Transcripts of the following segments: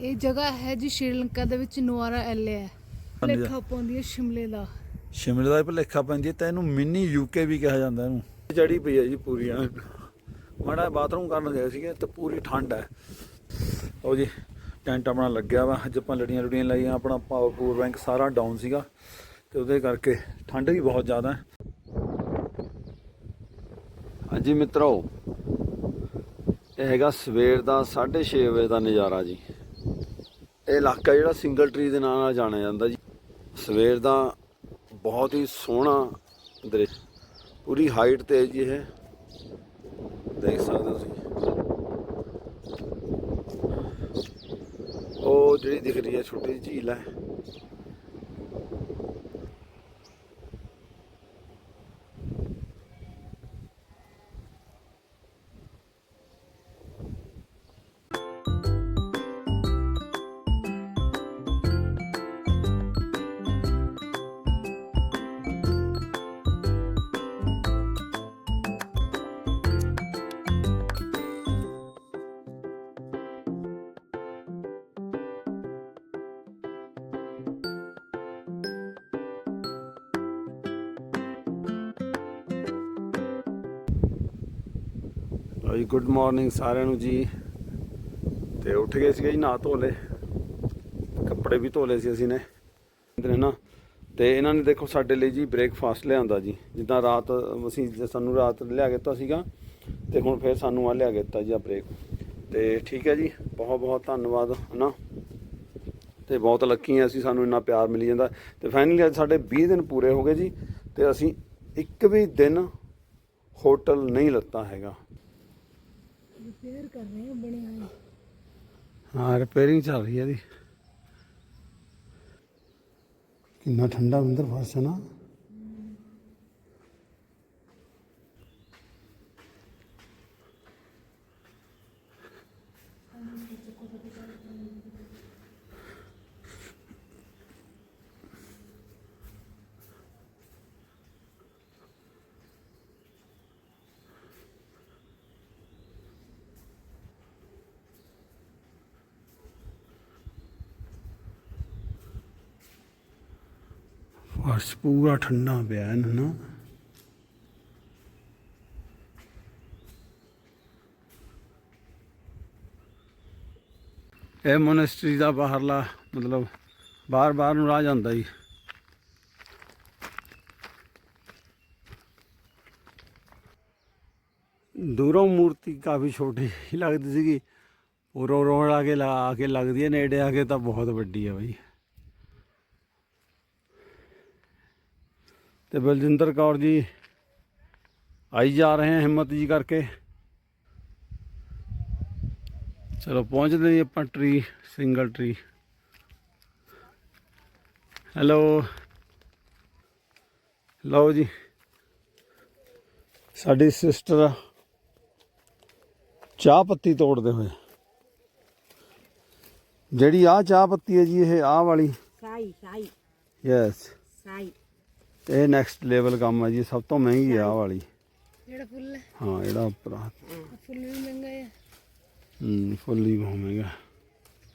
ਇਹ ਜਗ੍ਹਾ ਹੈ ਜੀ ਸ਼੍ਰੀਲੰਕਾ ਦੇ ਵਿੱਚ ਨੁਆਰਾ ਐਲੇ ਹੈ। ਹਾਂਜੀ। ਲੇਖਾ ਪਾਉਂਦੀ ਹੈ ਸ਼ਿਮਲੇ ਦਾ। ਸ਼ਿਮਲੇ ਦਾ ਭਲੇਖਾ ਪੈਂਦੀ ਹੈ ਤਾਂ ਇਹਨੂੰ ਮਿੰਨੀ ਯੂਕੇ ਵੀ ਕਿਹਾ ਜਾਂਦਾ ਇਹਨੂੰ। ਚੜੀ ਪਈ ਹੈ ਜੀ ਪੂਰੀ ਐਨ। ਮਾੜਾ ਬਾਥਰੂਮ ਕਰਨ ਗਏ ਸੀਗੇ ਤੇ ਪੂਰੀ ਠੰਡ ਹੈ। ਉਹ ਜੀ ਟੈਂਟ ਆਪਣਾ ਲੱਗਿਆ ਵਾ। ਅੱਜ ਆਪਾਂ ਲੜੀਆਂ ਲੜੀਆਂ ਲਾਈਆਂ ਆਪਣਾ ਪਾਵਰ ਪੂਰ ਬੈਂਕ ਸਾਰਾ ਡਾਊਨ ਸੀਗਾ। ਤੇ ਉਹਦੇ ਕਰਕੇ ਠੰਡ ਵੀ ਬਹੁਤ ਜ਼ਿਆਦਾ ਹੈ। ਹਾਂਜੀ ਮਿੱਤਰੋ ਇਹ ਹੈਗਾ ਸਵੇਰ ਦਾ 6:30 ਵਜੇ ਦਾ ਨਜ਼ਾਰਾ ਜੀ। ਇਹ ਇਲਾਕਾ ਜਿਹੜਾ ਸਿੰਗਲ ਟਰੀ ਦੇ ਨਾਂ ਨਾਲ ਜਾਣਿਆ ਜਾਂਦਾ ਜੀ। ਸਵੇਰ ਦਾ ਬਹੁਤ ਹੀ ਸੋਹਣਾ ਦ੍ਰਿਸ਼। ਪੂਰੀ ਹਾਈਟ ਤੇ ਜੀ ਇਹ। ਦੇਖ ਸਕਦੇ ਹੋ ਤੁਸੀਂ। ਉਹ ਜਿਹੜੀ ਦਿਖ ਰਹੀ ਹੈ ਛੋਟੀ ਜਿਹੀ ਝੀਲ ਹੈ। ਲਓ ਜੀ ਗੁੱਡ ਮਾਰਨਿੰਗ ਸਾਰਿਆਂ ਨੂੰ ਜੀ। ਤੇ ਉੱਠ ਗਏ ਸੀਗੇ ਜੀ ਨਹਾ ਧੋ ਲਏ। ਕੱਪੜੇ ਵੀ ਧੋ ਲਏ ਸੀ ਅਸੀਂ ਨੇ। ਨੇ ਨਾ, ਤੇ ਇਹਨਾਂ ਨੇ ਦੇਖੋ ਸਾਡੇ ਲਈ ਜੀ ਬ੍ਰੇਕਫਾਸਟ ਲਿਆਂਦਾ ਜੀ। ਜਿੱਦਾਂ ਰਾਤ ਅਸੀਂ ਸਾਨੂੰ ਰਾਤ ਲਿਆ ਕੇ ਦਿੱਤਾ ਸੀਗਾ, ਤੇ ਹੁਣ ਫਿਰ ਸਾਨੂੰ ਆ ਲਿਆ ਕੇ ਦਿੱਤਾ ਜੀ ਆ ਬ੍ਰੇਕ ਤੇ ਠੀਕ ਹੈ ਜੀ ਬਹੁਤ ਬਹੁਤ ਧੰਨਵਾਦ, ਹਨਾ? ਤੇ ਬਹੁਤ ਲੱਕੀ ਹਾਂ ਅਸੀਂ, ਸਾਨੂੰ ਇੰਨਾ ਪਿਆਰ ਮਿਲੀ ਜਾਂਦਾ। ਤੇ ਫਾਈਨਲੀ ਅੱਜ ਸਾਡੇ 20 ਦਿਨ ਪੂਰੇ ਹੋ ਗਏ ਜੀ, ਤੇ ਅਸੀਂ ਇੱਕ ਵੀ ਦਿਨ ਹੋਟਲ ਨਹੀਂ ਲੱਤਾ ਹੈਗਾ। ਰਿਪੇਅਰ ਕਰ ਰਹੇ ਹਾਂ ਬਣੇ ਹੋਏ ਹਾਂ ਰਿਪੇਅਰਿੰਗ ਚੱਲ ਰਹੀ ਹੈ ਇਹਦੀ। ਕਿੰਨਾ ਠੰਡਾ ਅੰਦਰ ਫਰਸ਼ ਹੈ ਨਾ। ਫਰਸ਼ ਪੂਰਾ ਠੰਡਾ ਪਿਆ ਹੈ ਨਾ। ਇਹ ਮੋਨੈਸਟਰੀ ਦਾ ਬਾਹਰਲਾ ਮਤਲਬ ਬਾਹਰ ਬਾਹਰ ਨੂੰ ਰਾਹ ਜਾਂਦਾ ਜੀ। ਦੂਰੋਂ ਮੂਰਤੀ ਕਾਫੀ ਛੋਟੀ ਲੱਗਦੀ ਸੀਗੀ। ਉਰੋਂ ਰੋੜ ਆ ਕੇ ਲਾ ਕੇ ਲੱਗਦੀ ਹੈ, ਨੇੜੇ ਆ ਕੇ ਤਾਂ ਬਹੁਤ ਵੱਡੀ ਹੈ ਬਈ। ਤੇ ਬਲਜਿੰਦਰ ਕੌਰ ਜੀ ਆਈ ਜਾ ਰਹੇ हैं ਹਿੰਮਤ ਜੀ ਕਰਕੇ। ਚਲੋ ਪਹੁੰਚਦੇ ਜੀ ਆਪਾਂ ਟਰੀ ਸਿੰਗਲ ਟਰੀ ਹੈਲੋ ਲਓ ਜੀ। ਸਾਡੀ ਸਿਸਟਰ ਚਾਹ ਪੱਤੀ ਤੋੜਦੇ ਹੋਏ। ਜਿਹੜੀ ਆ ਚਾਹ ਪੱਤੀ ਹੈ ਜੀ ਇਹ ਆਹ ਵਾਲੀ। ਸਾਈ ਸਾਈ। ਯੈਸ ਸਾਈ। ਇਹ ਨੈਕਸਟ ਲੈਵਲ ਕੰਮ ਹੈ ਜੀ ਸਭ ਤੋਂ ਮਹਿੰਗੀ ਆ ਆਹ ਵਾਲੀ। ਜਿਹੜਾ ਫੁੱਲ ਹੈ। ਹਾਂ ਜਿਹੜਾ ਉੱਪਰ ਆ। ਆਹ ਫੁੱਲ ਵੀ ਮਹਿੰਗਾ ਹੈ ਹੂੰ ਫੁੱਲ ਹੀ ਬਹੁਤ ਮਹਿੰਗਾ।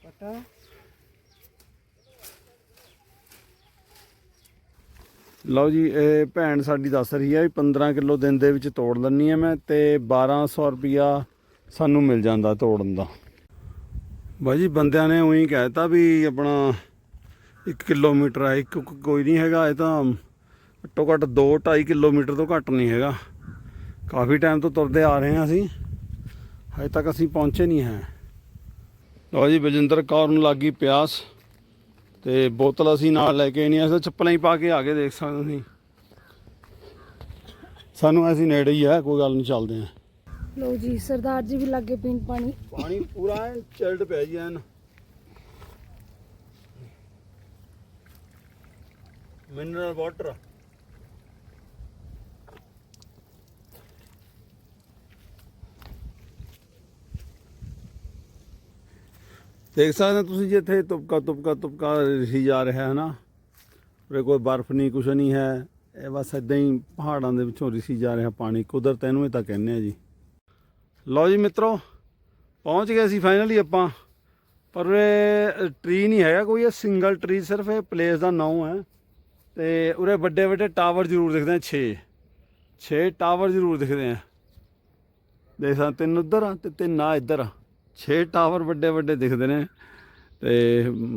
ਪਤਾ? ਲਓ ਜੀ ਇਹ ਭੈਣ ਸਾਡੀ ਦੱਸ ਰਹੀ ਹੈ ਵੀ 15 ਕਿਲੋ ਦਿਨ ਦੇ ਵਿੱਚ ਤੋੜ ਲੈਣੀ ਹੈ ਮੈਂ ਤੇ 1200 ਰੁਪਿਆ ਸਾਨੂੰ ਮਿਲ ਜਾਂਦਾ ਤੋੜਨ ਦਾ। ਬਾਜੀ ਬੰਦਿਆਂ ਨੇ ਉਹੀ ਕਹਿਤਾ ਵੀ ਆਪਣਾ 1 ਕਿਲੋਮੀਟਰ ਹੈ ਇੱਕ ਕੋਈ ਨਹੀਂ ਹੈਗਾ ਇਹ ਤਾਂ ਘੱਟੋ ਘੱਟ 2 2.5 ਕਿਲੋਮੀਟਰ ਤੋਂ ਘੱਟ ਨਹੀਂ ਹੈਗਾ। ਕਾਫੀ ਟਾਈਮ ਤੋਂ ਤੁਰਦੇ ਆ ਰਹੇ ਹਾਂ ਅਸੀਂ। ਹਜੇ ਤੱਕ ਅਸੀਂ ਪਹੁੰਚੇ ਨਹੀਂ ਹੈ। ਲਓ ਜੀ ਬਲਜਿੰਦਰ ਕੌਰ ਨੂੰ ਲੱਗੀ ਪਿਆਸ ਤੇ ਬੋਤਲ ਅਸੀਂ ਨਾਲ ਲੈ ਕੇ ਨਹੀਂ ਅਸੀਂ ਚੱਪਲਾਂ ਹੀ ਪਾ ਕੇ ਆ ਗਏ ਦੇਖ ਸਕਦੇ ਤੁਸੀਂ। ਸਾਨੂੰ ਅਸੀਂ ਨੇੜੇ ਹੀ ਹੈ ਕੋਈ ਗੱਲ ਨਹੀਂ ਚੱਲਦੇ ਆ ਲੋ ਜੀ ਸਰਦਾਰ ਜੀ ਵੀ ਲੱਗੇ ਪੀਣ ਪਾਣੀ। ਪਾਣੀ ਪੂਰਾ ਚਿਲਡ ਪਿਆ ਜੀ ਐਨ। ਮਿਨਰਲ ਵਾਟਰ ਦੇਖ ਸਕਦੇ ਹੋ ਤੁਸੀਂ ਜਿੱਥੇ ਤੁਪਕਾ ਤੁਪਕਾ ਤੁਪਕਾ ਰਿਸੀ ਜਾ ਰਿਹਾ ਹੈ ਨਾ। ਉਰੇ ਕੋਈ ਬਰਫ਼ ਨਹੀਂ, ਕੁਛ ਨਹੀਂ ਹੈ। ਇਹ ਬਸ ਇਦਾਂ ਹੀ ਪਹਾੜਾਂ ਦੇ ਵਿੱਚੋਂ ਰਿਸੀ ਜਾ ਰਿਹਾ ਪਾਣੀ। ਕੁਦਰਤ ਇਹਨੂੰ ਹੀ ਤਾਂ ਕਹਿੰਦੇ ਆ ਜੀ। ਲਓ ਜੀ ਮਿੱਤਰੋ, ਪਹੁੰਚ ਗਏ ਸੀ ਫਾਈਨਲੀ ਆਪਾਂ। ਪਰ ਇਹ ਟਰੀ ਨਹੀਂ ਹੈਗਾ ਕੋਈ, ਇਹ ਸਿੰਗਲ ਟਰੀ ਸਿਰਫ ਇਹ ਪਲੇਸ ਦਾ ਨਾਮ ਹੈ। ਤੇ ਉਰੇ ਵੱਡੇ ਵੱਡੇ ਟਾਵਰ ਜ਼ਰੂਰ ਦਿਖਦੇ ਆ 6 6 ਟਾਵਰ ਜ਼ਰੂਰ ਦਿਖਦੇ ਆ। ਦੇਖ ਸਕਦੇ ਤਿੰਨ ਉੱਧਰ ਆ ਤੇ ਤਿੰਨ ਆ ਇੱਧਰ ਆ। 6 ਟਾਵਰ ਵੱਡੇ ਵੱਡੇ ਦਿਖਦੇ ਨੇ ਤੇ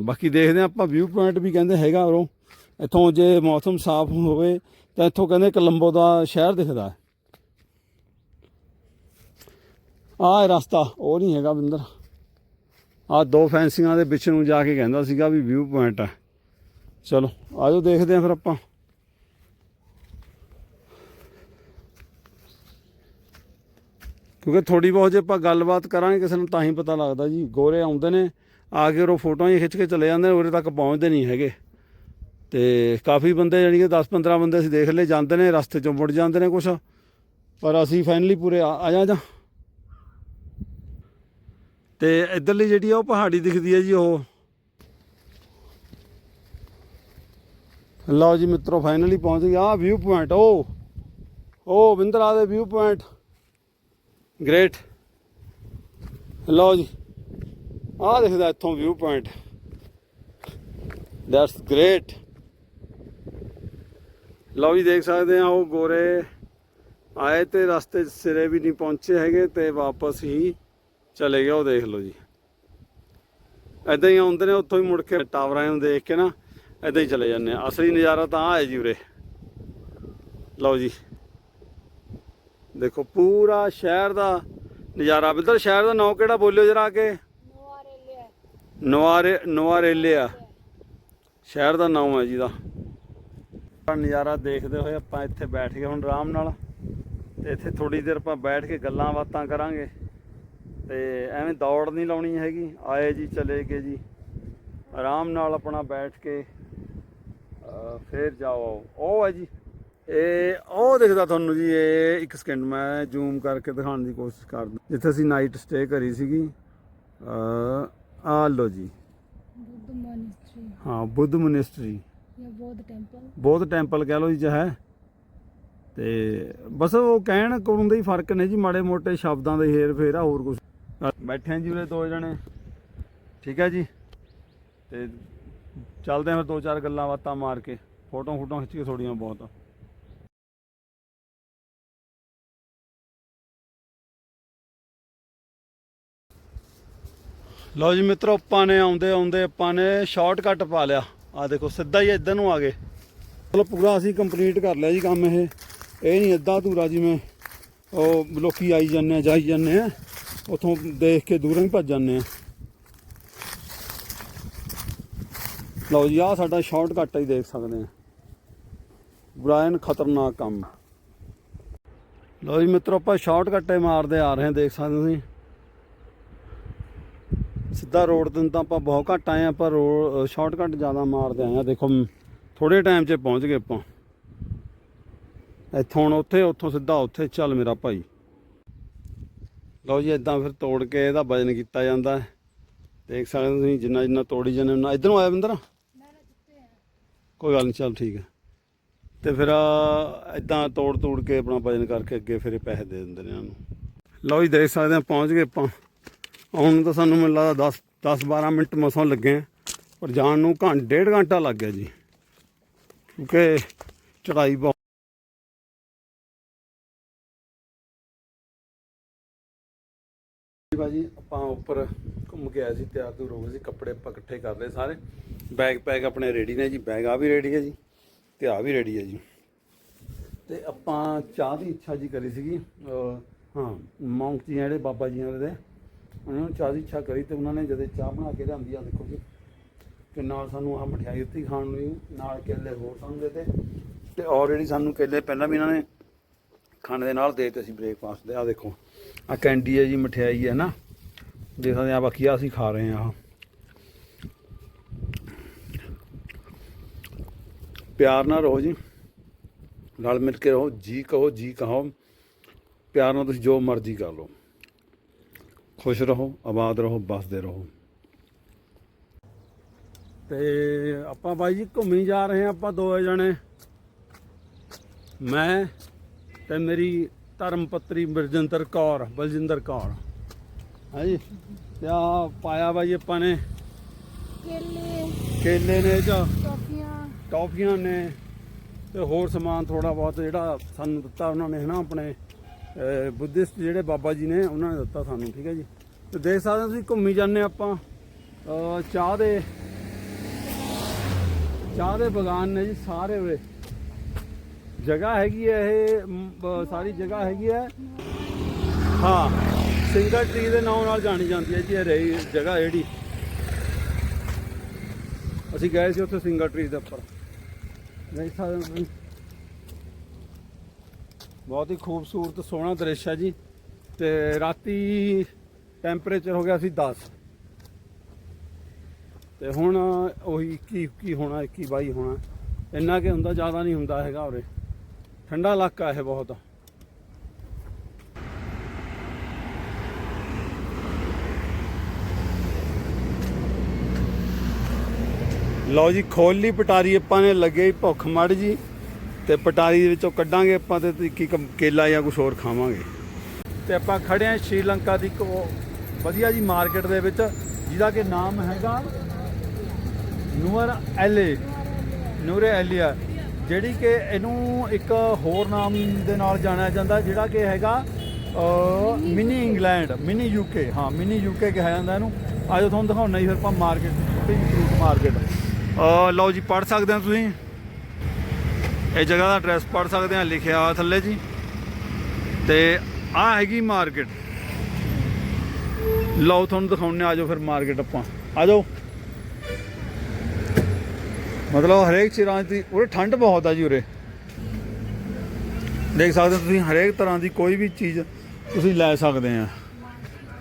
ਬਾਕੀ ਦੇਖਦੇ ਆ ਆਪਾਂ ਵਿਊ ਪੁਆਇੰਟ ਵੀ ਕਹਿੰਦੇ ਹੈਗਾ ਉਰੋਂ। ਇੱਥੋਂ ਜੇ ਮੌਸਮ ਸਾਫ਼ ਹੋਵੇ ਤਾਂ ਇੱਥੋਂ ਕਹਿੰਦੇ ਕਲੰਬੋ ਦਾ ਸ਼ਹਿਰ ਦਿਖਦਾ ਆਹ ਰਸਤਾ, ਉਹ ਨਹੀਂ ਹੈਗਾ ਬਿੰਦਰ। ਆ ਦੋ ਫੈਂਸਿੰਗਾਂ ਦੇ ਵਿੱਚ ਨੂੰ ਜਾ ਕੇ ਕਹਿੰਦਾ ਸੀਗਾ ਵੀ ਵਿਊ ਪੁਆਇੰਟ ਹੈ। ਚਲੋ, ਆਜੋ ਦੇਖਦੇ ਆ ਫਿਰ ਆਪਾਂ। ਕਿਉਂਕਿ ਥੋੜੀ ਬਹੁਤ ਜੇ ਆਪਾਂ ਗੱਲਬਾਤ ਕਰਾਂਗੇ ਕਿਸੇ ਨੂੰ ਤਾਂ ਹੀ ਪਤਾ ਲੱਗਦਾ ਜੀ। ਗੋਰੇ ਆਉਂਦੇ ਨੇ, ਆ ਕੇ ਉਹ ਫੋਟੋਆਂ ਹੀ ਖਿੱਚ ਕੇ ਚਲੇ ਜਾਂਦੇ ਨੇ, ਉਰੇ ਤੱਕ ਪਹੁੰਚਦੇ ਨਹੀਂ ਹੈਗੇ। ਤੇ ਕਾਫੀ ਬੰਦੇ ਜਾਣੀ ਕਿ 10 15 ਬੰਦੇ ਅਸੀਂ ਦੇਖ ਲਏ, ਜਾਂਦੇ ਨੇ, ਰਸਤੇ ਚੋਂ ਮੁੜ ਜਾਂਦੇ ਨੇ ਕੁਛ। ਪਰ ਅਸੀਂ ਫਾਈਨਲੀ ਪੂਰੇ ਆ ਆ ਜਾ ਆ ਜਾ। ਤੇ ਇਧਰਲੀ ਜਿਹੜੀ ਆ ਉਹ ਪਹਾੜੀ ਦਿਖਦੀ ਹੈ ਜੀ ਉਹ। ਲਓ ਜੀ ਮਿੱਤਰੋ ਫਾਈਨਲੀ ਪਹੁੰਚ ਗਏ ਆ ਵਿਊ ਪੁਆਇੰਟ ਉਹ। ਉਹ ਬਿੰਦਰਾ ਦੇ ਵਿਊ ਪੁਆਇੰਟ ਗ੍ਰੇਟ ਲਓ ਜੀ। ਆਹ ਦਿਖਦਾ ਇੱਥੋਂ ਵਿਊ ਪੁਆਇੰਟ ਦੈਟਸ ਗ੍ਰੇਟ ਲਓ ਜੀ, ਦੇਖ ਸਕਦੇ ਆ, ਉਹ ਗੋਰੇ ਆਏ ਤੇ ਰਸਤੇ 'ਚ ਸਿਰੇ ਵੀ ਨਹੀਂ ਪਹੁੰਚੇ ਹੈਗੇ ਤੇ ਵਾਪਸ ਹੀ ਚਲੇ ਗਏ, ਉਹ ਦੇਖ ਲਓ ਜੀ। ਐਦਾਂ ਹੀ ਆਉਂਦੇ ਨੇ, ਉੱਥੋਂ ਹੀ ਮੁੜ ਕੇ ਟਾਵਰਾਂ ਨੂੰ ਦੇਖ ਕੇ ਨਾ ਐਦਾਂ ਹੀ ਚਲੇ ਜਾਂਦੇ ਆ। ਅਸਲੀ ਨਜ਼ਾਰਾ ਤਾਂ ਆ ਹੈ ਜੀ ਉਰੇ। ਲਓ ਜੀ। ਦੇਖੋ ਪੂਰਾ ਸ਼ਹਿਰ ਦਾ ਨਜ਼ਾਰਾ। ਬਿੱਦਰ ਸ਼ਹਿਰ ਦਾ ਨਾਮ ਕਿਹੜਾ ਬੋਲਿਓ ਜਰਾ ਕੇ? ਨਵਾਰੇ ਲਿਆ ਨਵਾਰੇ ਨਵਾਰੇਲਿਆ। ਸ਼ਹਿਰ ਦਾ ਨਾਮ ਹੈ ਜੀ ਦਾ। ਨਜ਼ਾਰਾ ਦੇਖਦੇ ਹੋਏ ਆਪਾਂ ਇੱਥੇ ਬੈਠ ਗਏ ਹੁਣ ਆਰਾਮ ਨਾਲ। ਤੇ ਇੱਥੇ ਥੋੜੀ ਦੇਰ ਆਪਾਂ ਬੈਠ ਕੇ ਗੱਲਾਂ ਬਾਤਾਂ ਕਰਾਂਗੇ। ਤੇ ਐਵੇਂ ਦੌੜ ਨਹੀਂ ਲਾਉਣੀ ਹੈਗੀ। ਆਏ ਜੀ ਚਲੇ ਗਏ ਜੀ। ਆਰਾਮ ਨਾਲ ਆਪਣਾ ਬੈਠ ਕੇ ਫੇਰ ਜਾਓ ਉਹ ਹੈ ਜੀ। ਇਹ ਉਹ ਦਿਖਦਾ ਤੁਹਾਨੂੰ ਜੀ ਇਹ ਇੱਕ ਸਕਿੰਟ ਮੈਂ ਜ਼ੂਮ ਕਰਕੇ ਦਿਖਾਉਣ ਦੀ ਕੋਸ਼ਿਸ਼ ਕਰਦਾ। ਜਿੱਥੇ ਅਸੀਂ ਨਾਈਟ ਸਟੇ ਕਰੀ ਸੀਗੀ ਆਹ ਲੋ ਜੀ। ਬੁੱਧ ਮੋਨਿਸਟਰੀ ਹਾਂ ਬੁੱਧ ਮੋਨਿਸਟਰੀ ਜਾਂ ਬੌਧ ਟੈਂਪਲ ਟੈਂਪਲ ਕਹਿ ਲਓ ਜੀ ਜੋ ਹੈ। ਤੇ ਬਸ ਉਹ ਕਹਿਣ ਕੋਣ ਦੇ ਹੀ ਫ਼ਰਕ ਨੇ ਜੀ ਮਾੜੇ ਮੋਟੇ ਸ਼ਬਦਾਂ ਦੇ ਹੇਰ ਫੇਰ ਆ ਹੋਰ ਕੁਝ ਬੈਠੇ ਆ ਜੀ ਉਰੇ ਦੋ ਜਣੇ। ਠੀਕ ਹੈ ਜੀ? ਤੇ ਚੱਲਦੇ ਆ ਫਿਰ ਦੋ ਚਾਰ ਗੱਲਾਂ ਬਾਤਾਂ ਮਾਰ ਕੇ। ਫੋਟੋ ਫੋਟੋ ਖਿੱਚ ਕੇ ਥੋੜੀਆਂ ਬਹੁਤ। ਲਓ ਜੀ ਮਿੱਤਰੋ, ਆਪਾਂ ਨੇ ਆਉਂਦੇ ਆਉਂਦੇ ਆਪਾਂ ਨੇ ਸ਼ਾਰਟਕਟ ਪਾ ਲਿਆ। ਆ ਦੇਖੋ, ਸਿੱਧਾ ਹੀ ਇੱਧਰ ਨੂੰ ਆ ਗਏ। ਚਲੋ, ਪੂਰਾ ਅਸੀਂ ਕੰਪਲੀਟ ਕਰ ਲਿਆ ਜੀ ਕੰਮ ਇਹ। ਇਹ ਨਹੀਂ ਅੱਧਾ ਧੂਰਾ ਜਿਵੇਂ ਉਹ ਲੋਕੀ ਆਈ ਜਾਂਦੇ ਆ, ਜਾਈ ਜਾਂਦੇ ਆ। ਉਥੋਂ ਦੇਖ ਕੇ ਦੂਰੋਂ ਹੀ ਭੱਜ ਜਾਂਦੇ ਆ। ਲਓ ਜੀ ਆ ਸਾਡਾ ਸ਼ਾਰਟਕਟ ਹੀ ਦੇਖ ਸਕਦੇ ਆ। ਬ੍ਰਾਇਨ ਖਤਰਨਾਕ ਕੰਮ। ਲਓ ਜੀ ਮਿੱਤਰੋ, ਆਪਾਂ ਸ਼ਾਰਟਕਟ ਹੀ ਮਾਰਦੇ ਆ ਰਹੇ ਹਾਂ ਦੇਖ ਸਕਦੇ ਤੁਸੀਂ। ਸਿੱਧਾ ਰੋਡ ਤੋਂ ਤਾਂ ਆਪਾਂ ਬਹੁਤ ਘੱਟ ਆਏ ਆ ਪਰ ਸ਼ਾਰਟਕਟ ਜ਼ਿਆਦਾ ਮਾਰਦੇ ਆਏ ਆ ਦੇਖੋ ਥੋੜੇ ਟਾਈਮ 'ਚ ਪਹੁੰਚ ਗਏ ਆਪਾਂ। ਇੱਥੋਂ ਹੁਣ ਉੱਥੇ, ਉੱਥੋਂ ਸਿੱਧਾ ਉੱਥੇ, ਚੱਲ ਮੇਰਾ ਭਾਈ। ਲਓ ਜੀ ਇਦਾਂ ਫਿਰ ਤੋੜ ਕੇ ਇਹਦਾ ਵਜਨ ਕੀਤਾ ਜਾਂਦਾ ਦੇਖ ਸਕਦੇ ਤੁਸੀਂ, ਜਿੰਨਾ ਜਿੰਨਾ ਤੋੜੀ ਜਾਂਦੇ ਉਹਨਾਂ ਇਧਰੋਂ ਆਇਆ ਬਿੰਦਰ? ਕੋਈ ਗੱਲ ਨਹੀਂ ਚੱਲ ਠੀਕ ਹੈ। ਤੇ ਫਿਰ ਇਦਾਂ ਤੋੜ ਤੋੜ ਕੇ ਆਪਣਾ ਵਜਨ ਕਰਕੇ ਅੱਗੇ ਫਿਰ ਪੈਸੇ ਦੇ ਦਿੰਦੇ ਨੇ ਇਹਨਾਂ। ਨੂੰ ਲਓ ਜੀ, ਦੇਖ ਸਕਦੇ ਆ ਪਹੁੰਚ ਗਏ ਆਪਾਂ। ਆਉਣ ਨੂੰ ਤਾਂ ਸਾਨੂੰ ਮੈਨੂੰ ਲੱਗਦਾ 10 10 12 ਮਿੰਟ ਮਸਾਂ ਲੱਗੇ ਆ ਪਰ ਜਾਣ ਨੂੰ ਘੰਟਾ ਡੇਢ ਘੰਟਾ ਲੱਗ ਗਿਆ ਜੀ। ਕਿਉਂਕਿ ਚੜਾਈ ਬਹੁਤ ਬਾਜੀ ਆਪਾਂ ਉੱਪਰ ਘੁੰਮ ਕੇ ਆਏ ਸੀ ਤਿਆਰ ਤੁਰ ਹੋ ਗਏ ਸੀ ਕੱਪੜੇ ਆਪਾਂ ਇਕੱਠੇ ਕਰ ਲਏ ਸਾਰੇ। ਬੈਗ ਪੈਕ ਆਪਣੇ ਰੈਡੀ ਨੇ ਜੀ ਬੈਗ ਆ ਵੀ ਰੈਡੀ ਹੈ ਜੀ ਤੇ ਆ ਵੀ ਰੈਡੀ ਹੈ ਜੀ। ਤੇ ਆਪਾਂ ਚਾਹ ਦੀ ਇੱਛਾ ਜੀ ਕਰੀ ਸੀਗੀ ਹਾਂ। ਮੌਂਕ ਜੀ ਜਿਹੜੇ ਬਾਬਾ ਜੀਆਂ ਦੇ ਉਹਨਾਂ ਨੂੰ ਚਾਹ ਦੀ ਇੱਛਾ ਕਰੀ ਤੇ ਉਹਨਾਂ ਨੇ ਜਦੋਂ ਚਾਹ ਬਣਾ ਕੇ ਲਿਆਂਦੀ ਆ, ਦੇਖੋ ਜੀ। ਤੇ ਨਾਲ ਸਾਨੂੰ ਆ ਮਠਿਆਈ ਦਿੱਤੀ ਖਾਣ ਨੂੰ ਨਾਲ ਕੇਲੇ ਹੋਰ ਸਾਨੂੰ ਦਿੱਤੇ। ਤੇ ਆਲਰੇਡੀ ਸਾਨੂੰ ਕੇਲੇ ਪਹਿਲਾਂ ਵੀ ਇਹਨਾਂ ਨੇ ਖਾਣੇ ਦੇ ਨਾਲ ਦੇ ਦਿੱਤੇ ਸੀ ਬ੍ਰੇਕਫਾਸਟ ਦੇ ਆ ਦੇਖੋ। ਆ ਕੈਂਡੀ ਹੈ ਜੀ, ਮਠਿਆਈ ਹੈ ਨਾ ਦੇਖ ਸਕਦੇ ਆ, ਬਾਕੀ ਆ ਅਸੀਂ ਖਾ ਰਹੇ ਆ ਪਿਆਰ ਨਾਲ ਰਹੋ ਜੀ। ਨਾਲ ਮਿਲ ਕੇ ਰਹੋ, ਜੀ ਕਹੋ ਜੀ ਕਹੋ ਪਿਆਰ ਨਾਲ ਤੁਸੀਂ ਜੋ ਮਰਜ਼ੀ ਕਰ ਲਓ। ਖੁਸ਼ ਰਹੋ ਆਬਾਦ ਰਹੋ ਬਸਦੇ ਰਹੋ। ਤੇ ਆਪਾਂ ਬਾਈ ਜੀ ਘੁੰਮੀ ਜਾ ਰਹੇ ਹਾਂ ਆਪਾਂ ਦੋਏ ਜਣੇ। ਮੈਂ ਤੇ ਮੇਰੀ ਧਰਮ ਪਤਰੀ ਬਰਜਿੰਦਰ ਕੌਰ ਬਲਜਿੰਦਰ ਕੌਰ। ਹਾਂਜੀ ਤੇ ਆ ਪਾਇਆ ਬਾਈ ਆਪਾਂ ਨੇ? ਕੇਲੇ। ਕੇਲੇ ਨੇ ਚ ਟੋਫੀਆਂ। ਟੌਫੀਆਂ ਨੇ। ਤੇ ਹੋਰ ਸਮਾਨ ਥੋੜਾ ਬਹੁਤ ਜਿਹੜਾ ਸਾਨੂੰ ਦਿੱਤਾ ਉਹਨਾਂ ਨੇ ਹਨਾ ਆਪਣੇ? ਬੁੱਧਿਸਟ ਜਿਹੜੇ ਬਾਬਾ ਜੀ ਨੇ, ਉਹਨਾਂ ਨੇ ਦਿੱਤਾ ਸਾਨੂੰ, ਠੀਕ ਹੈ ਜੀ। ਤੇ ਦੇਖ ਸਕਦੇ ਹੋ ਤੁਸੀਂ, ਘੁੰਮੀ ਜਾਂਦੇ ਆਪਾਂ। ਚਾਹ ਦੇ ਚਾਹ ਦੇ ਬਗਾਨ ਨੇ ਜੀ ਸਾਰੇ ਉਰੇ। ਜਗ੍ਹਾ ਹੈਗੀ ਹੈ ਇਹ ਸਾਰੀ ਜਗ੍ਹਾ ਹੈਗੀ ਹੈ। ਹਾਂ, ਸਿੰਗਲ ਟ੍ਰੀ ਦੇ ਨਾਮ ਨਾਲ ਜਾਣੀ ਜਾਂਦੀ ਹੈ ਜੀ ਇਹ ਰਹੀ ਜਗ੍ਹਾ ਜਿਹੜੀ। ਅਸੀਂ ਗਏ ਸੀ ਉੱਥੇ ਸਿੰਗਲ ਟ੍ਰੀ ਦੇ ਉੱਪਰ। ਦੇਖ ਸਕਦੇ ਹੋ ਤੁਸੀਂ। ਬਹੁਤ ਹੀ ਖੂਬਸੂਰਤ, ਸੋਹਣਾ ਦ੍ਰਿਸ਼ ਹੈ ਜੀ। ਤੇ ਰਾਤੀ ਟੈਂਪਰੇਚਰ ਹੋ ਗਿਆ ਸੀ 10 ਤੇ ਹੁਣ ਉਹੀ 21 21 ਹੋਣਾ 21 22 ਹੋਣਾ। ਇੰਨਾ ਕਿ ਹੁੰਦਾ, ਜ਼ਿਆਦਾ ਨਹੀਂ ਹੁੰਦਾ ਹੈਗਾ ਉਰੇ। ਠੰਡਾ ਇਲਾਕਾ ਹੈ ਬਹੁਤ। ਲਓ ਜੀ, ਖੋਲ ਲਈ ਪਟਾਰੀ ਆਪਾਂ ਨੇ, ਲੱਗੇ ਭੁੱਖ ਮੜ ਜੀ। ਤੇ ਪਟਾਰੀ ਦੇ ਵਿੱਚੋਂ ਕੱਢਾਂਗੇ ਆਪਾਂ ਤੇ ਕੀ ਕ- ਕੇਲਾ ਜਾਂ ਕੁਝ ਹੋਰ ਖਾਵਾਂਗੇ। ਤੇ ਆਪਾਂ ਖੜੇ ਆ ਸ਼੍ਰੀਲੰਕਾ ਦੀ ਇੱਕ ਵਧੀਆ ਜੀ ਮਾਰਕੀਟ ਦੇ ਵਿੱਚ ਜਿਹਦਾ ਕਿ ਨਾਮ ਹੈਗਾ ਨੂਰ ਐਲੇ ਨੂਰੇ ਐਲੀਆ ਜਿਹੜੀ ਕਿ ਇਹਨੂੰ ਇੱਕ ਹੋਰ ਨਾਮ ਦੇ ਨਾਲ ਜਾਣਿਆ ਜਾਂਦਾ ਜਿਹੜਾ ਕਿ ਹੈਗਾ ਮਿਨੀ ਇੰਗਲੈਂਡ ਮਿਨੀ ਯੂਕੇ ਹਾਂ ਮਿਨੀ ਯੂਕੇ ਕਿਹਾ ਜਾਂਦਾ ਇਹਨੂੰ। ਅੱਜ ਤੁਹਾਨੂੰ ਦਿਖਾਉਣਾ ਜੀ ਫਿਰ ਆਪਾਂ ਮਾਰਕੀਟ ਫਰੂਟ ਮਾਰਕੀਟ। ਲਓ ਜੀ ਪੜ ਸਕਦੇ ਹੋ ਤੁਸੀਂ? ਇਹ ਜਗ੍ਹਾ ਦਾ ਐਡਰੈਸ ਪੜ ਸਕਦੇ ਆ ਲਿਖਿਆ ਹੋਇਆ ਥੱਲੇ ਜੀ। ਤੇ ਆ ਹੈਗੀ ਮਾਰਕੀਟ ਲਓ, ਤੁਹਾਨੂੰ ਦਿਖਾਉਣੇ ਆ ਜਾਓ ਫਿਰ ਮਾਰਕੀਟ ਆਪਾਂ। ਆ ਜਾਓ। ਮਤਲਬ ਹਰੇਕ ਚੀਜ਼ਾਂ ਦੀ, ਉਰੇ ਠੰਡ ਬਹੁਤ ਆ ਜੀ ਉਰੇ। ਦੇਖ ਸਕਦੇ ਹੋ ਤੁਸੀਂ, ਹਰੇਕ ਤਰ੍ਹਾਂ ਦੀ ਕੋਈ ਵੀ ਚੀਜ਼ ਤੁਸੀਂ ਲੈ ਸਕਦੇ ਆ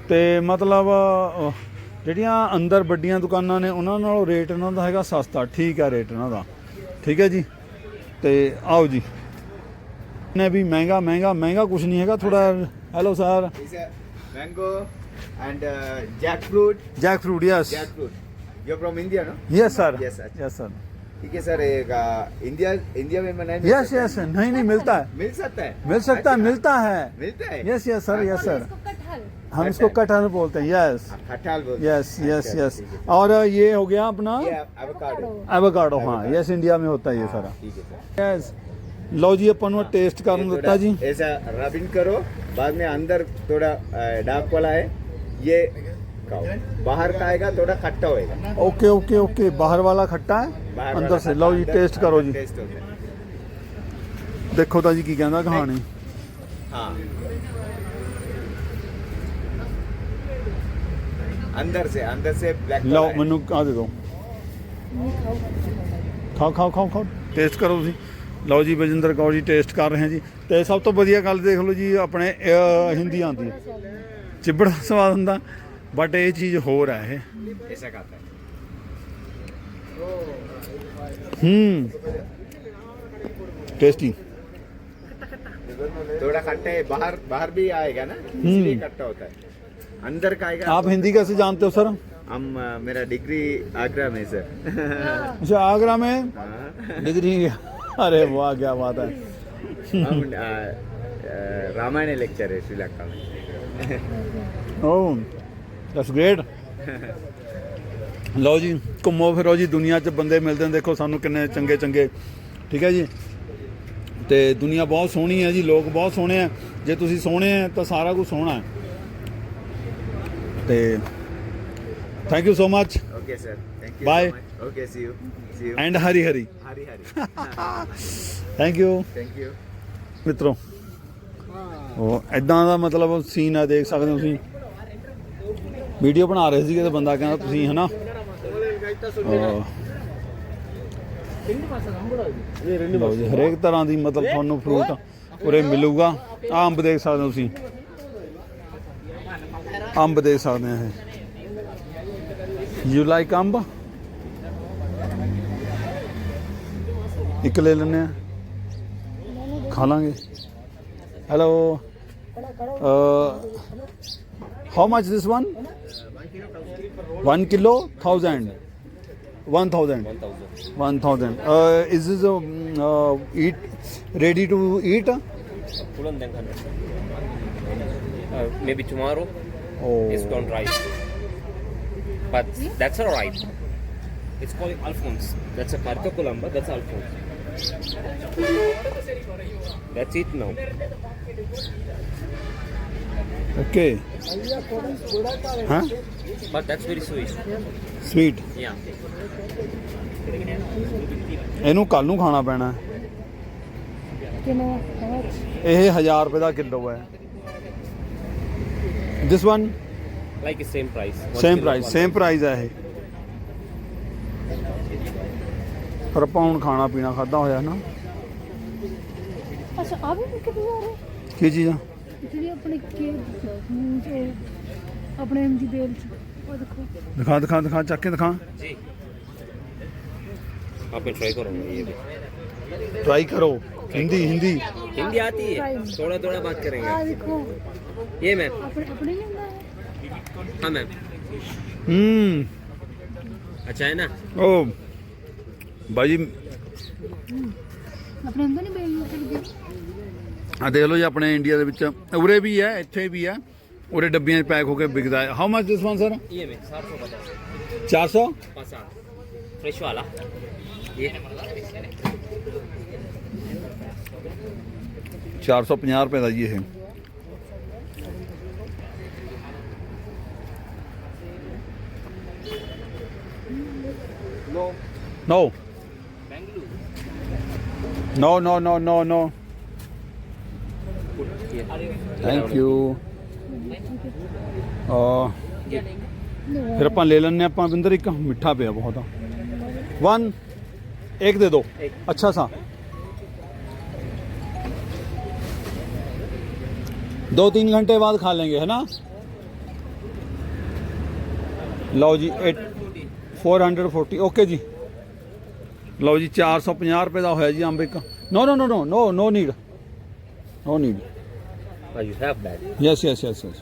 ਤੇ ਮਤਲਬ ਜਿਹੜੀਆਂ ਅੰਦਰ ਵੱਡੀਆਂ ਦੁਕਾਨਾਂ ਨੇ, ਉਹਨਾਂ ਨਾਲੋਂ ਰੇਟ ਇਹਨਾਂ ਦਾ ਹੈਗਾ ਸਸਤਾ। ਠੀਕ ਹੈ ਰੇਟ ਇਹਨਾਂ ਦਾ। ਠੀਕ ਹੈ ਜੀ? ਤੇ ਆਓ ਜੀ ਨੇ ਵੀ ਮਹਿੰਗਾ ਮਹਿੰਗਾ ਮਹਿੰਗਾ ਕੁਝ ਨਹੀਂ ਹੈਗਾ ਥੋੜਾ hello sir is a mango and uh, jackfruit. Jackfruit yes Jackfruit. You're from India, no? Yes sir Yes, sir. Yes sir ठीक है सर एक uh, इंडिया इंडिया में मनाए मिल यस सकता यस नहीं नहीं मिलता है है? मिल सकता है मिल सकता है अच्छा, मिलता है मिलता है yes yes sir yes sir इसको कटहल हम इसको कटहल बोलते हैं यस हाँ, खटाल बोलते यस हैं। यस अच्छा, यस ठीक है। और ये हो गया अपना ये avocado एवोकाडो हाँ यस इंडिया में होता है ये हाँ, सारा ठीक है सर यस ਲਓ ਜੀ ਆਪਾਂ ਨੂੰ ਟੇਸਟ ਕਰਨ ये ਦਿੱਤਾ ਜੀ थोड़ा ऐसा रबिन करो बाद में अंदर थोड़ा डार्क वाला है ये खाओ बाहर का आएगा थोड़ा खट्टा होएगा ਓਕੇ ਓਕੇ ਓਕੇ ਬਾਹਰ ਵਾਲਾ ਖੱਟਾ ਹੈ बाहर ਅੰਦਰ वाला ਸੇ खट्टा, ਲਓ ਜੀ अंदर- ਟੇਸਟ ਕਰੋ ਜੀ अंदर टेस्ट होता है ਦੇਖੋ ਤਾਂ ਜੀ ਕੀ ਕਹਿੰਦਾ ਕਹਾਣੀ हाँ अंदर से अंदर से ब्लैक ਲਓ ਮੈਨੂੰ ਆ ਦੇ ਦਿਓ ਖਾਓ ਖਾਓ ਖਾਓ ਖਾਓ ਟੇਸਟ ਕਰੋ ਤੁਸੀਂ ਲਓ ਜੀ ਬਜਿੰਦਰ ਕੌਰ ਜੀ ਟੇਸਟ ਕਰ ਰਹੇ ਹਾਂ ਜੀ ਤੇ ਸਭ ਤੋਂ ਵਧੀਆ ਗੱਲ ਦੇਖ ਲਓ ਜੀ ਆਪਣੇ ਅਹ, ਹਿੰਦੀ ਆਉਂਦੀ ਹੈ ਚਿੱਬੜ ਦਾ ਸਵਾਦ ਹੁੰਦਾ ਬਟ ਇਹ ਚੀਜ਼ ਹੋਰ ਹੈ ਇਹ ऐसा खाता है ਹੂੰ ਟੇਸਟੀ थोड़ा खट्टा है बाहर बाहर भी आएगा ना इसलिए खट्टा होता है अंदर का आएगा आप हिंदी कैसे जानते हो सर हम अ, मेरा डिग्री आगरा में सर अच्छा आगरा में हाँ, डिग्री अरे वाह क्या बात है हम अ, अ, रामायण लेक्चर है श्रीलंका में ਓਹ ਦੈਟਸ ਗ੍ਰੇਟ ਲਓ ਜੀ ਘੁੰਮੋ ਫਿਰੋ ਜੀ ਦੁਨੀਆ 'ਚ ਬੰਦੇ ਮਿਲਦੇ ਨੇ ਦੇਖੋ ਸਾਨੂੰ ਕਿੰਨੇ ਚੰਗੇ ਚੰਗੇ ਠੀਕ ਹੈ ਜੀ ਤੇ ਦੁਨੀਆ ਬਹੁਤ ਸੋਹਣੀ ਹੈ ਜੀ ਲੋਕ ਬਹੁਤ ਸੋਹਣੇ ਆ ਜੇ ਤੁਸੀਂ ਸੋਹਣੇ ਆ ਤਾਂ ਸਾਰਾ ਕੁਝ ਸੋਹਣਾ ਹੈ ਤੇ thank you so much okay sir thank you Bye. Okay see you see you and ਹਰੀ ਹਰੀ ਹਰੀ ਹਰੀ ਥੈਂਕ ਯੂ ਥੈਂਕ ਯੂ ਮਿੱਤਰੋ ਉਹ ਐਦਾਂ ਦਾ ਮਤਲਬ ਸੀਨ ਆ ਦੇਖ ਸਕਦੇ ਹੋ ਤੁਸੀਂ। ਵੀਡੀਓ ਬਣਾ ਰਹੇ ਸੀਗੇ ਤੇ ਬੰਦਾ ਕਹਿੰਦਾ ਤੁਸੀਂ ਹਨਾ? ਉਹ ਲਓ ਜੀ, ਹਰੇਕ ਤਰ੍ਹਾਂ ਦੀ ਮਤਲਬ ਤੁਹਾਨੂੰ ਫਰੂਟ ਉਰੇ ਮਿਲੂਗਾ। ਆ ਅੰਬ ਦੇਖ ਸਕਦੇ ਹੋ ਤੁਸੀਂ। ਅੰਬ ਦੇਖ ਸਕਦੇ ਆ ਇਹ ਯੂ ਲਾਈਕ ਅੰਬ ਇੱਕ ਲੈ ਲੈਣੇ ਆ ਖਾ ਲਾਂਗੇ hello how much this one 1 kilo 1000 1000 1000 uh, is this um, uh, eat ready to eat uh, maybe tomorrow oh it's gone dry. But that's alright. It's called Alphonse. That's a Carta Columba, that's Alphonse. That's it now. Okay ਹਾਂ But that's very sweet. Sweet Yeah. ਇਹਨੂੰ ਕੱਲ ਨੂੰ ਖਾਣਾ ਪੈਣਾ much? ਇਹ 1000 ਰੁਪਏ ਦਾ kilo ਹੈ This one Like the same price. One same kilo, price one same price ਹੈ ਇਹ ਪਰ ਆਪਾਂ ਹੁਣ ਖਾਣਾ ਪੀਣਾ ਖਾਦਾ ਹੋਇਆ ਨਾ ਅੱਛਾ ਆ ਵੀ ਵਿਕਦੇ ਜਾ ਰਹੇ ਕੀ ਚੀਜ਼ ਆ ਜਿਹੜੀ ਆਪਣੇ ਕੇ ਮੂੰਹ ਚ ਆਪਣੇ ਐਮ ਦੀ ਬੇਲ ਚ ਉਹ ਦੇਖੋ ਦਿਖਾ ਦਿਖਾ ਦਿਖਾ ਚੱਕ ਕੇ ਦਿਖਾ जी आप ट्राई करूँगा ये भी ਟਰਾਈ ਕਰੋ ਹਿੰਦੀ ਹਿੰਦੀ हिंदी आती है थोड़ा थोड़ा बात करेंगे ਆ ਦੇਖੋ ये मैम ਆਪਣੇ ਆਪਣੇ ਨਹੀਂ ਹੁੰਦਾ ਹੈ हाँ मैम ਹੂੰ अच्छा है ना ਉਹ ਬਾਈ ਜੀ ਆਪਣੇ ਹੁੰਦਾ ਨਹੀਂ ਬੇਲ ਚ ਆ ਦੇਖ ਲਓ ਜੀ ਆਪਣੇ ਇੰਡੀਆ ਦੇ ਵਿੱਚ ਉਰੇ ਵੀ ਹੈ ਇੱਥੇ ਵੀ ਹੈ ਉਰੇ ਡੱਬੀਆਂ 'ਚ ਪੈਕ ਹੋ ਕੇ ਵਿਕਦਾ ਹੈ how much this one sir ये में सात सौ पचास 400 पाँच सात फ्रेश वाला ये 450 ਰੁਪਏ ਦਾ ਜੀ ਇਹ No. ਨੋ ਨੋ ਨੋ ਨੋ ਨੋ ਨੋ ये ਥੈਂਕ ਯੂ ਆ ਫਿਰ ਆਪਾਂ ਲੈ ਲੈਣੇ ਆਪਾਂ ਬਿੰਦਰ ਇੱਕ ਮਿੱਠਾ ਪਿਆ ਬਹੁਤ ਆ ਵਨ ਇੱਕ ਦੇ ਦੋ ਅੱਛਾ ਸਾ दो तीन घंटे बाद खा लेंगे है ना ਲਓ ਜੀ 8 440 ਓਕੇ ਜੀ ਲਓ ਜੀ 450 ਰੁਪਏ ਦਾ ਹੋਇਆ ਜੀ ਅੰਬ ਇੱਕ no no no no no no need no need Oh, you have that. Yes, yes, yes, yes.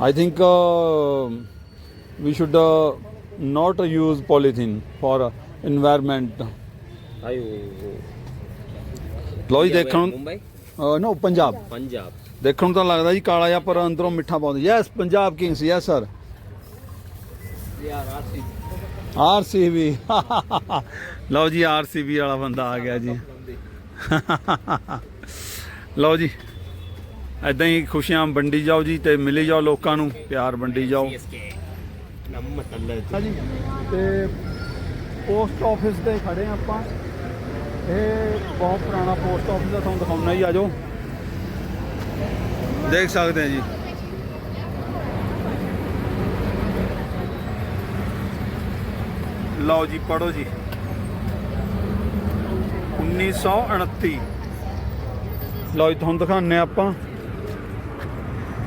I think uh, we should uh, not use polythene for uh, environment. Are you? ਲਓ ਜੀ? ਦੇਖਣ Mumbai, ਨੋ Punjab Punjab. ਦੇਖਣ ਨੂੰ ਤਾਂ ਲੱਗਦਾ ਜੀ ਕਾਲਾ ਜਿਹਾ ਪਰ ਅੰਦਰੋਂ ਮਿੱਠਾ ਪਾਉਂਦੇ yes Punjab kings yes sir. RCB ਲਓ ਜੀ ਆਰਸੀਬੀ ਵਾਲਾ ਬੰਦਾ ਆ ਗਿਆ ਜੀ। ਲਓ ਜੀ ਐਦਾਂ ਹੀ ਖੁਸ਼ੀਆਂ ਵੰਡੀ ਜਾਓ ਜੀ ਤੇ ਮਿਲੇ ਜਾਓ ਲੋਕਾਂ ਨੂੰ ਪਿਆਰ ਵੰਡੀ ਜਾਓ। ਤੇ ਪੋਸਟ ਆਫਿਸ ਤੇ ਖੜੇ ਆਪਾਂ। ਇਹ ਬਹੁਤ ਪੁਰਾਣਾ ਪੋਸਟ ਆਫਿਸ ਦਾ ਤੁਹਾਨੂੰ ਦਿਖਾਉਣਾ ਹੀ ਆਜੋ ਦੇਖ ਸਕਦੇ ਆ ਜੀ। ਲਓ ਜੀ ਪੜੋ ਜੀ। 1929 ਲਓ ਜੀ, ਤੁਹਾਨੂੰ ਦਿਖਾਉਂਦੇ ਹਾਂ ਆਪਾਂ।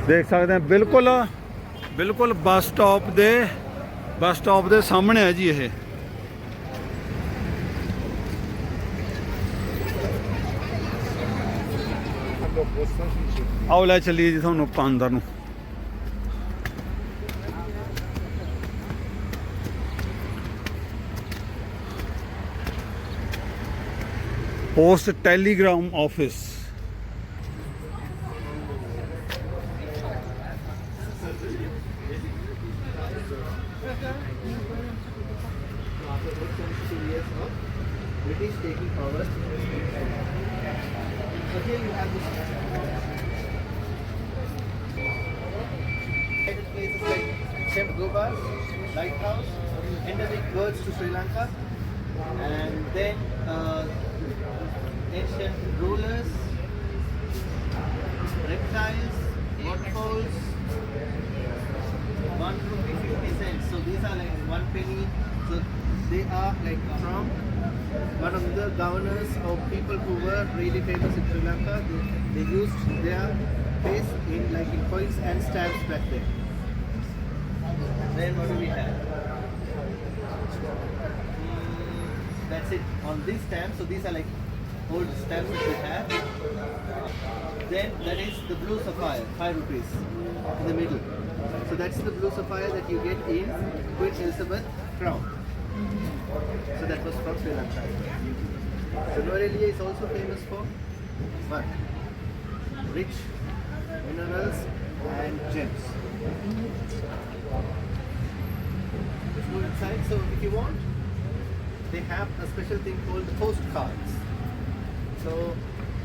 ਦੇਖ ਸਕਦੇ ਆ ਬਿਲਕੁਲ ਬਿਲਕੁਲ ਬੱਸ ਸਟਾਪ ਦੇ, ਬੱਸ ਸਟਾਪ ਦੇ ਸਾਹਮਣੇ ਹੈ ਜੀ ਇਹ। ਆਓ, ਲੈ ਚੱਲੀਏ ਜੀ ਤੁਹਾਨੂੰ ਆਪਾਂ ਅੰਦਰ ਨੂੰ। post telegram office British taking here you have. Places like Lighthouse, endemic birds to Sri Lanka, and then uh, ancient rulers, reptiles, waterfalls, one rupee fifty cents. So these are like one penny. So they are like from one of the governors or people who were really famous in Sri Lanka. They, they used their face in like in coins and stamps back then. Then what do we have? Mm, That's it on these stamps. So these are like old stamps that we have. Then that is the blue sapphire, five rupees in the middle. So that's the blue sapphire that you get in Queen Elizabeth crown. So that was from Sri Lanka. So Norelia is also famous for what? Rich minerals and gems. go inside. So if you want, they have a special thing called postcards. So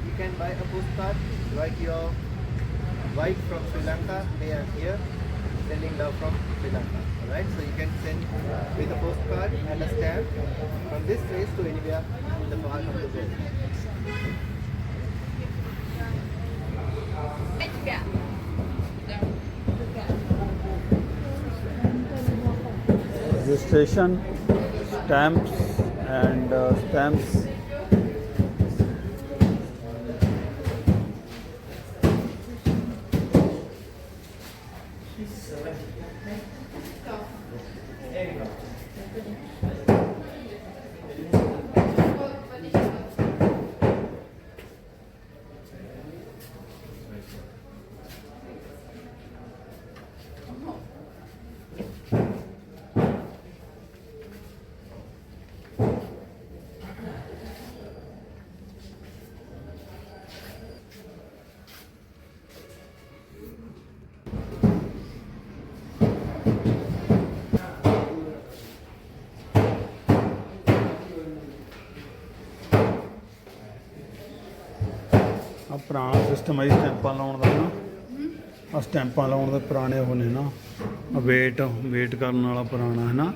you can buy a postcard, like your wife from Sri Lanka, they are here, sending love from Sri Lanka. Alright, so you can send with a postcard and a stamp from this place to anywhere in the part of the world. registration, stamps and uh, stamps. ਆ ਪੁਰਾਣਾ system ਹੈ ਸਟੈਂਪਾਂ ਲਾਉਣ ਦਾ ਨਾ। ਆ ਸਟੈਂਪਾਂ ਲਾਉਣ ਦੇ ਪੁਰਾਣੇ ਉਹ ਨੇ ਨਾ। ਆ ਵੇਟ ਵੇਟ ਕਰਨ ਵਾਲਾ ਪੁਰਾਣਾ ਹੈ ਨਾ।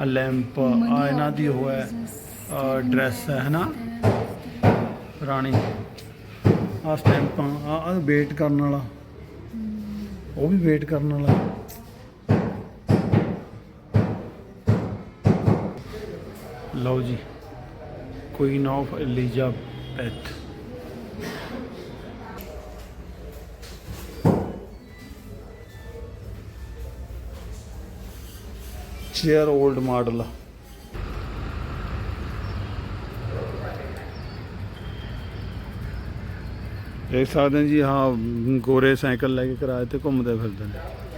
ਆ ਲੈਂਪ ਆ ਇਹਨਾਂ ਦੀ ਉਹ ਹੈ ਡਰੈਸ ਹੈ ਨਾ। ਪੁਰਾਣੀ। ਆ ਸਟੈਂਪਾਂ ਆ ਆ ਵੇਟ ਕਰਨ ਵਾਲਾ। ਉਹ ਵੀ ਵੇਟ ਕਰਨ ਵਾਲਾ। ਲਓ ਜੀ queen of Elizabeth chair old model ਦੇਖ ਸਕਦੇ ਜੀ, ਹਾਂ, ਗੋਰੇ ਸਾਈਕਲ ਲੈ ਕੇ ਕਿਰਾਏ ਤੇ ਘੁੰਮਦੇ ਫਿਰਦੇ ਨੇ।